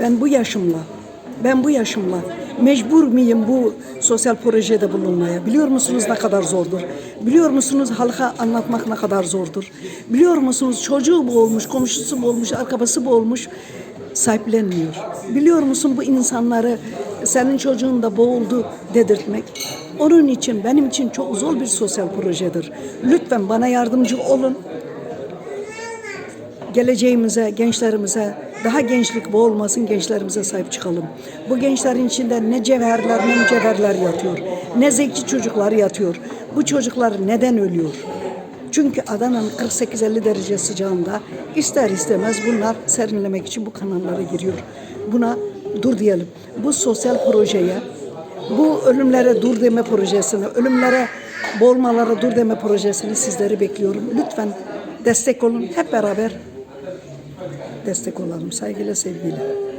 Ben bu yaşımla, ben bu yaşımla mecbur muyum bu sosyal projede bulunmaya? Biliyor musunuz ne kadar zordur? Biliyor musunuz halka anlatmak ne kadar zordur? Biliyor musunuz çocuğu bu olmuş, komşusu bu olmuş, arkabası bu olmuş sahiplenmiyor. Biliyor musun bu insanları senin çocuğun da boğuldu dedirtmek? Onun için benim için çok zor bir sosyal projedir. Lütfen bana yardımcı olun geleceğimize, gençlerimize, daha gençlik boğulmasın, gençlerimize sahip çıkalım. Bu gençlerin içinde ne cevherler ne mücevherler yatıyor. Ne zeki çocuklar yatıyor. Bu çocuklar neden ölüyor? Çünkü Adana'nın 48-50 derece sıcağında ister istemez bunlar serinlemek için bu kanallara giriyor. Buna dur diyelim. Bu sosyal projeye, bu ölümlere dur deme projesini, ölümlere boğulmalara dur deme projesini sizleri bekliyorum. Lütfen destek olun. Hep beraber destek olalım. Saygıyla, sevgiyle.